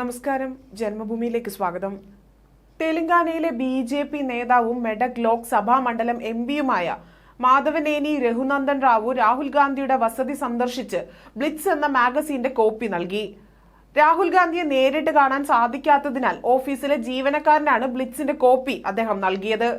നമസ്കാരം. ജന്മഭൂമിയിലേക്ക് സ്വാഗതം. തെലങ്കാനയിലെ ബി ജെ പി നേതാവും മെഡക് ലോക്സഭാ മണ്ഡലം എം പിയുമായ മാധവനേനി രഘുനന്ദൻ റാവു രാഹുൽ ഗാന്ധിയുടെ വസതി സന്ദർശിച്ച് ബ്ലിറ്റ്സ് എന്ന മാഗസീന്റെ കോപ്പി നൽകി. രാഹുൽ ഗാന്ധിയെ നേരിട്ട് കാണാൻ സാധിക്കാത്തതിനാൽ ഓഫീസിലെ ജീവനക്കാരനാണ് ബ്ലിറ്റ്സിന്റെ കോപ്പി അദ്ദേഹം നൽകിയത്.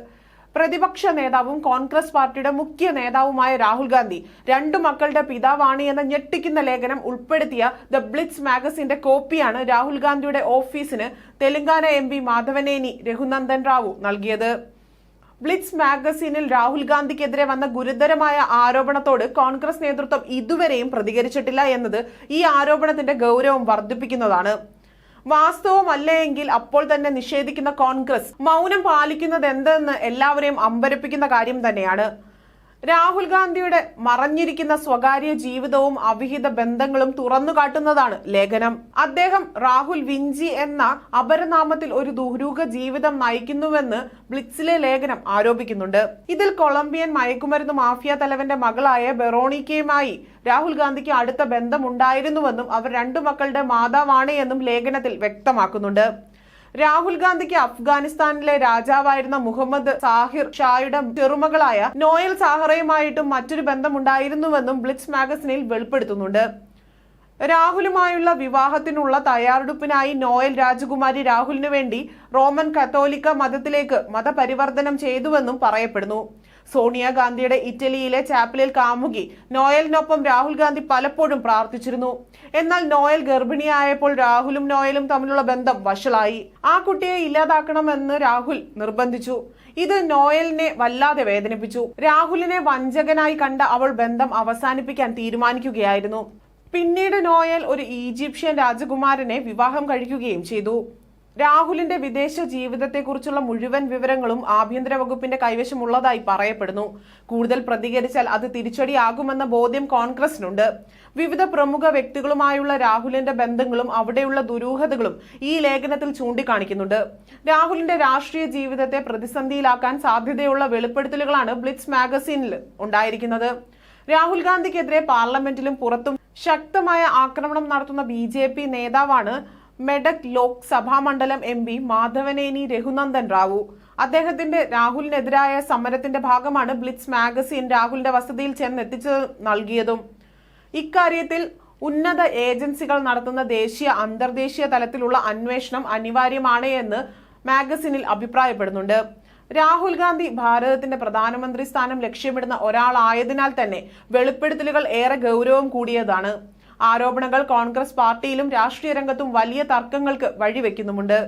പ്രതിപക്ഷ നേതാവും കോൺഗ്രസ് പാർട്ടിയുടെ മുഖ്യ നേതാവുമായ രാഹുൽ ഗാന്ധി രണ്ടു മക്കളുടെ പിതാവാണ് എന്ന ഞെട്ടിക്കുന്ന ലേഖനം ഉൾപ്പെടുത്തിയ ദ ബ്ലിറ്റ്സ് മാഗസിന്റെ കോപ്പിയാണ് രാഹുൽ ഗാന്ധിയുടെ ഓഫീസിന് തെലങ്കാന എം പി മാധവനേനി രഘുനന്ദൻ റാവു നൽകിയത്. ബ്ലിറ്റ്സ് മാഗസീനിൽ രാഹുൽ ഗാന്ധിക്കെതിരെ വന്ന ഗുരുതരമായ ആരോപണത്തോട് കോൺഗ്രസ് നേതൃത്വം ഇതുവരെയും പ്രതികരിച്ചിട്ടില്ല എന്നത് ഈ ആരോപണത്തിന്റെ ഗൗരവം വർദ്ധിപ്പിക്കുന്നതാണ്. വാസ്തവമല്ല എങ്കിൽ അപ്പോൾ തന്നെ നിഷേധിക്കുന്ന കോൺഗ്രസ് മൗനം പാലിക്കുന്നത് എന്തെന്ന് എല്ലാവരെയും അമ്പരപ്പിക്കുന്ന കാര്യം തന്നെയാണ്. രാഹുൽ ഗാന്ധിയുടെ മറഞ്ഞിരിക്കുന്ന സ്വകാര്യ ജീവിതവും അവിഹിത ബന്ധങ്ങളും തുറന്നു കാട്ടുന്നതാണ് ലേഖനം. അദ്ദേഹം രാഹുൽ വിഞ്ചി എന്ന അപരനാമത്തിൽ ഒരു ദുരൂഹ ജീവിതം നയിക്കുന്നുവെന്ന് ബ്ലിറ്റ്സിലെ ലേഖനം ആരോപിക്കുന്നുണ്ട്. ഇതിൽ കൊളംബിയൻ മയക്കുമരുന്ന് മാഫിയ തലവന്റെ മകളായ ബെറോണിക്കയുമായി രാഹുൽ ഗാന്ധിക്ക് അടുത്ത ബന്ധമുണ്ടായിരുന്നുവെന്നും അവർ രണ്ടു മക്കളുടെ മാതാവാണ് എന്നും ലേഖനത്തിൽ വ്യക്തമാക്കുന്നുണ്ട്. രാഹുൽ ഗാന്ധിക്ക് അഫ്ഗാനിസ്ഥാനിലെ രാജാവായിരുന്ന മുഹമ്മദ് സാഹിർ ഷായുടെ ചെറുമകളായ നോയൽ സാഹറയുമായിട്ടും മറ്റൊരു ബന്ധമുണ്ടായിരുന്നുവെന്നും ബ്ലിറ്റ്സ് മാഗസിനിൽ വെളിപ്പെടുത്തുന്നുണ്ട്. രാഹുലുമായുള്ള വിവാഹത്തിനുള്ള തയ്യാറെടുപ്പിനായി നോയൽ രാജകുമാരി രാഹുലിനു വേണ്ടി റോമൻ കത്തോലിക്ക മതത്തിലേക്ക് മതപരിവർത്തനം ചെയ്തുവെന്നും പറയപ്പെടുന്നു. സോണിയാഗാന്ധിയുടെ ഇറ്റലിയിലെ ചാപ്പലിൽ കാമുകി നോയലിനൊപ്പം രാഹുൽ ഗാന്ധി പലപ്പോഴും പ്രാർത്ഥിച്ചിരുന്നു. എന്നാൽ നോയൽ ഗർഭിണിയായപ്പോൾ രാഹുലും നോയലും തമ്മിലുള്ള ബന്ധം വഷളായി. ആ കുട്ടിയെ ഇല്ലാതാക്കണമെന്ന് രാഹുൽ നിർബന്ധിച്ചു. ഇത് നോയലിനെ വല്ലാതെ വേദനിപ്പിച്ചു. രാഹുലിനെ വഞ്ചകനായി കണ്ട അവൾ ബന്ധം അവസാനിപ്പിക്കാൻ തീരുമാനിക്കുകയായിരുന്നു. പിന്നീട് നോയൽ ഒരു ഈജിപ്ഷ്യൻ രാജകുമാരനെ വിവാഹം കഴിക്കുകയും ചെയ്തു. രാഹുലിന്റെ വിദേശ ജീവിതത്തെക്കുറിച്ചുള്ള മുഴുവൻ വിവരങ്ങളും ആഭ്യന്തര വകുപ്പിന്റെ കൈവശമുള്ളതായി പറയപ്പെടുന്നു. കൂടുതൽ പ്രതികരിച്ചാൽ അത് തിരിച്ചടിയാകുമെന്ന ബോധ്യം കോൺഗ്രസിനുണ്ട്. വിവിധ പ്രമുഖ വ്യക്തികളുമായുള്ള രാഹുലിന്റെ ബന്ധങ്ങളും അവിടെയുള്ള ദുരൂഹതകളും ഈ ലേഖനത്തിൽ ചൂണ്ടിക്കാണിക്കുന്നുണ്ട്. രാഹുലിന്റെ രാഷ്ട്രീയ ജീവിതത്തെ പ്രതിസന്ധിയിലാക്കാൻ സാധ്യതയുള്ള വെളിപ്പെടുത്തലുകളാണ് ബ്ലിറ്റ്സ് മാഗസീനിൽ ഉണ്ടായിരിക്കുന്നത്. രാഹുൽ ഗാന്ധിക്കെതിരെ പാർലമെന്റിലും പുറത്തും ശക്തമായ ആക്രമണം നടത്തുന്ന ബി നേതാവാണ് മെഡക് ലോക് സഭാ മണ്ഡലം എം പി മാധവനേനി രഘുനന്ദൻ റാവു. അദ്ദേഹത്തിന്റെ രാഹുലിനെതിരായ സമരത്തിന്റെ ഭാഗമാണ് ബ്ലിറ്റ്സ് മാഗസിൻ രാഹുലിന്റെ വസതിയിൽ ചെന്നെത്തിച്ചു നൽകിയതും. ഇക്കാര്യത്തിൽ ഉന്നത ഏജൻസികൾ നടത്തുന്ന ദേശീയ അന്തർദേശീയ തലത്തിലുള്ള അന്വേഷണം അനിവാര്യമാണ് എന്ന് മാഗസിനിൽ അഭിപ്രായപ്പെടുന്നുണ്ട്. രാഹുൽ ഗാന്ധി ഭാരതത്തിന്റെ പ്രധാനമന്ത്രി സ്ഥാനം ലക്ഷ്യമിടുന്ന ഒരാളായതിനാൽ തന്നെ വെളിപ്പെടുത്തലുകൾ ഏറെ ഗൗരവം കൂടിയതാണ്. ആരോപണങ്ങൾ കോൺഗ്രസ് പാർട്ടിയിലും രാഷ്ട്രീയ രംഗത്തും വലിയ തർക്കങ്ങൾക്ക് വഴിവെക്കുന്നുമുണ്ട്.